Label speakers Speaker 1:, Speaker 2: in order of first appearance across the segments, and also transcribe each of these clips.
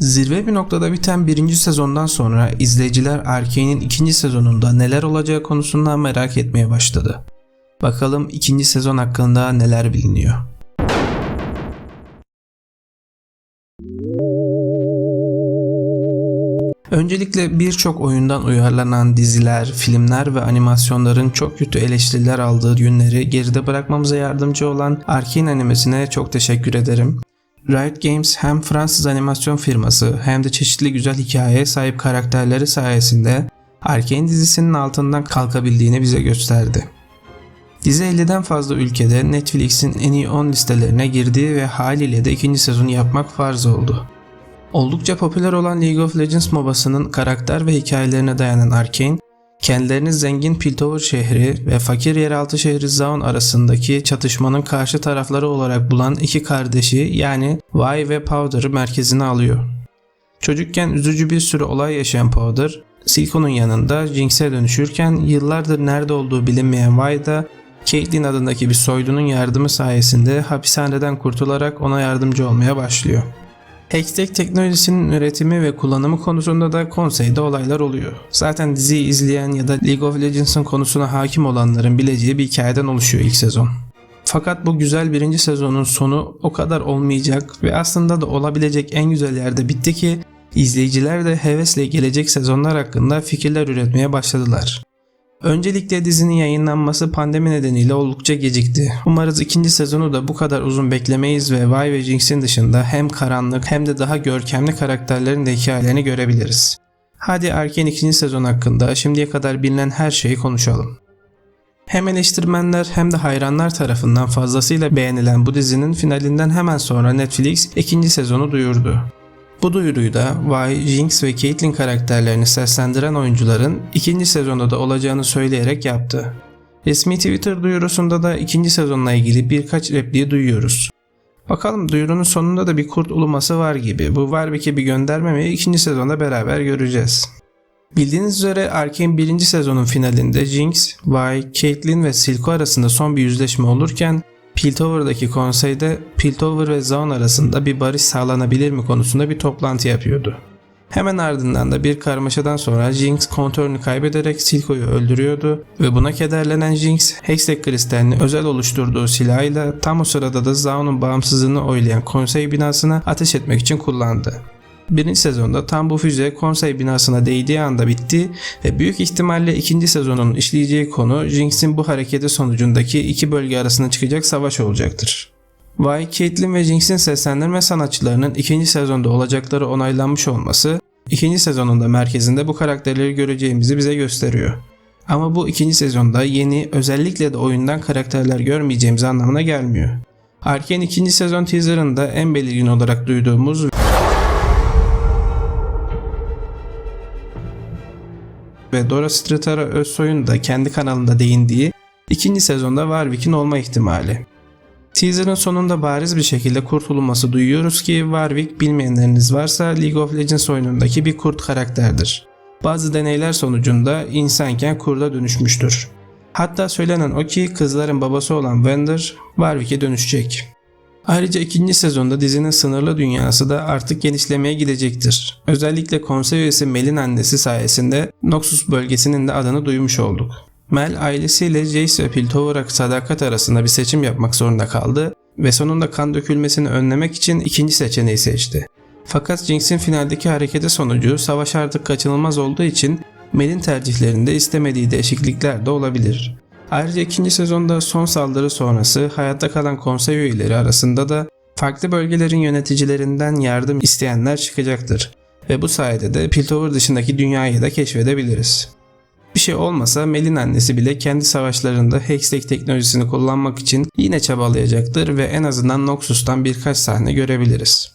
Speaker 1: Zirve bir noktada biten birinci sezondan sonra izleyiciler Arkane'in ikinci sezonunda neler olacağı konusunda merak etmeye başladı. Bakalım ikinci sezon hakkında neler biliniyor. Öncelikle birçok oyundan uyarlanan diziler, filmler ve animasyonların çok kötü eleştiriler aldığı günleri geride bırakmamıza yardımcı olan Arkane animesine çok teşekkür ederim. Riot Games hem Fransız animasyon firması hem de çeşitli güzel hikayeye sahip karakterleri sayesinde Arkane dizisinin altından kalkabildiğini bize gösterdi. Dizi 50'den fazla ülkede Netflix'in en iyi 10 listelerine girdi ve haliyle de ikinci sezonu yapmak farz oldu. Oldukça popüler olan League of Legends MOBA'sının karakter ve hikayelerine dayanan Arkane, kendilerini zengin Piltover şehri ve fakir yeraltı şehri Zaun arasındaki çatışmanın karşı tarafları olarak bulan iki kardeşi yani Vi ve Powder'ı merkezine alıyor. Çocukken üzücü bir sürü olay yaşayan Powder, Silco'nun yanında Jinx'e dönüşürken yıllardır nerede olduğu bilinmeyen Vi da Caitlyn adındaki bir soylunun yardımı sayesinde hapishaneden kurtularak ona yardımcı olmaya başlıyor. Hextech teknolojisinin üretimi ve kullanımı konusunda da konseyde olaylar oluyor. Zaten diziyi izleyen ya da League of Legends'ın konusuna hakim olanların bileceği bir hikayeden oluşuyor ilk sezon. Fakat bu güzel birinci sezonun sonu o kadar olmayacak ve aslında da olabilecek en güzel yerde bitti ki izleyiciler de hevesle gelecek sezonlar hakkında fikirler üretmeye başladılar. Öncelikle dizinin yayınlanması pandemi nedeniyle oldukça gecikti. Umarız ikinci sezonu da bu kadar uzun beklemeyiz ve Vi ve Jinx'in dışında hem karanlık hem de daha görkemli karakterlerin de hikayelerini görebiliriz. Hadi Arkane ikinci sezon hakkında şimdiye kadar bilinen her şeyi konuşalım. Hem eleştirmenler hem de hayranlar tarafından fazlasıyla beğenilen bu dizinin finalinden hemen sonra Netflix ikinci sezonu duyurdu. Bu duyuruyu da Vi, Jinx ve Caitlyn karakterlerini seslendiren oyuncuların ikinci sezonda da olacağını söyleyerek yaptı. Resmi Twitter duyurusunda da ikinci sezonla ilgili birkaç repliği duyuyoruz. Bakalım duyurunun sonunda da bir kurt uluması var gibi. Bu Warwick'e bir gönderme mi ikinci sezonda beraber göreceğiz. Bildiğiniz üzere Arkane birinci sezonun finalinde Jinx, Vi, Caitlyn ve Silco arasında son bir yüzleşme olurken Piltover'daki konseyde Piltover ve Zaun arasında bir barış sağlanabilir mi konusunda bir toplantı yapıyordu. Hemen ardından da bir karmaşadan sonra Jinx kontrolünü kaybederek Silco'yu öldürüyordu ve buna kederlenen Jinx Hextech kristalini özel oluşturduğu silahıyla tam o sırada da Zaun'un bağımsızlığını oylayan konsey binasına ateş etmek için kullandı. Birinci sezonda tam bu füze konsey binasına değdiği anda bitti ve büyük ihtimalle ikinci sezonun işleyeceği konu Jinx'in bu hareketi sonucundaki iki bölge arasında çıkacak savaş olacaktır. Vi, Caitlyn ve Jinx'in seslendirme sanatçılarının ikinci sezonda olacakları onaylanmış olması, ikinci sezonun da merkezinde bu karakterleri göreceğimizi bize gösteriyor. Ama bu ikinci sezonda yeni, özellikle de oyundan karakterler görmeyeceğimiz anlamına gelmiyor. Arkane ikinci sezon teaserında en belirgin olarak duyduğumuz ve Dora Stratara Özsoy'un da kendi kanalında değindiği ikinci sezonda Warwick'in olma ihtimali. Teaser'ın sonunda bariz bir şekilde kurtulması duyuyoruz ki Warwick bilmeyenleriniz varsa League of Legends oyunundaki bir kurt karakterdir. Bazı deneyler sonucunda insanken kurda dönüşmüştür. Hatta söylenen o ki kızların babası olan Vander Warwick'e dönüşecek. Ayrıca ikinci sezonda dizinin sınırlı dünyası da artık genişlemeye gidecektir. Özellikle konsey üyesi Mel'in annesi sayesinde Noxus bölgesinin de adını duymuş olduk. Mel ailesiyle Jace ve Piltover'a sadakat arasında bir seçim yapmak zorunda kaldı ve sonunda kan dökülmesini önlemek için ikinci seçeneği seçti. Fakat Jinx'in finaldeki hareketi sonucu savaş artık kaçınılmaz olduğu için Mel'in tercihlerinde istemediği değişiklikler de olabilir. Ayrıca ikinci sezonda son saldırı sonrası hayatta kalan konsey üyeleri arasında da farklı bölgelerin yöneticilerinden yardım isteyenler çıkacaktır. Ve bu sayede de Piltover dışındaki dünyayı da keşfedebiliriz. Bir şey olmasa Mel'in annesi bile kendi savaşlarında Hextech teknolojisini kullanmak için yine çabalayacaktır ve en azından Noxus'tan birkaç sahne görebiliriz.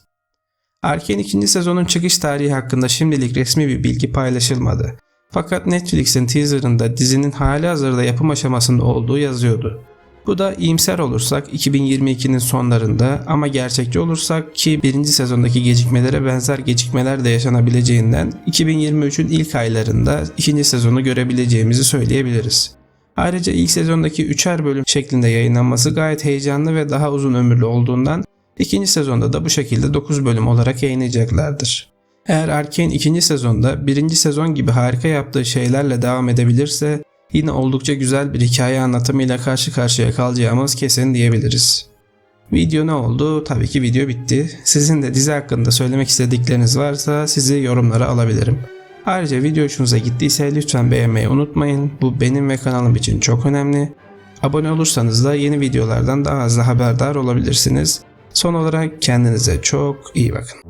Speaker 1: Arkane ikinci sezonun çıkış tarihi hakkında şimdilik resmi bir bilgi paylaşılmadı. Fakat Netflix'in teaserında dizinin hali hazırda yapım aşamasında olduğu yazıyordu. Bu da iyimser olursak 2022'nin sonlarında ama gerçekçi olursak ki birinci sezondaki gecikmelere benzer gecikmeler de yaşanabileceğinden 2023'ün ilk aylarında ikinci sezonu görebileceğimizi söyleyebiliriz. Ayrıca ilk sezondaki üçer bölüm şeklinde yayınlanması gayet heyecanlı ve daha uzun ömürlü olduğundan ikinci sezonda da bu şekilde 9 bölüm olarak yayınlayacaklardır. Eğer Arkane ikinci sezonda birinci sezon gibi harika yaptığı şeylerle devam edebilirse yine oldukça güzel bir hikaye anlatımıyla karşı karşıya kalacağımız kesin diyebiliriz. Video ne oldu? Tabii ki video bitti. Sizin de dizi hakkında söylemek istedikleriniz varsa sizi yorumlara alabilirim. Ayrıca video hoşunuza gittiyse lütfen beğenmeyi unutmayın. Bu benim ve kanalım için çok önemli. Abone olursanız da yeni videolardan daha hızlı haberdar olabilirsiniz. Son olarak kendinize çok iyi bakın.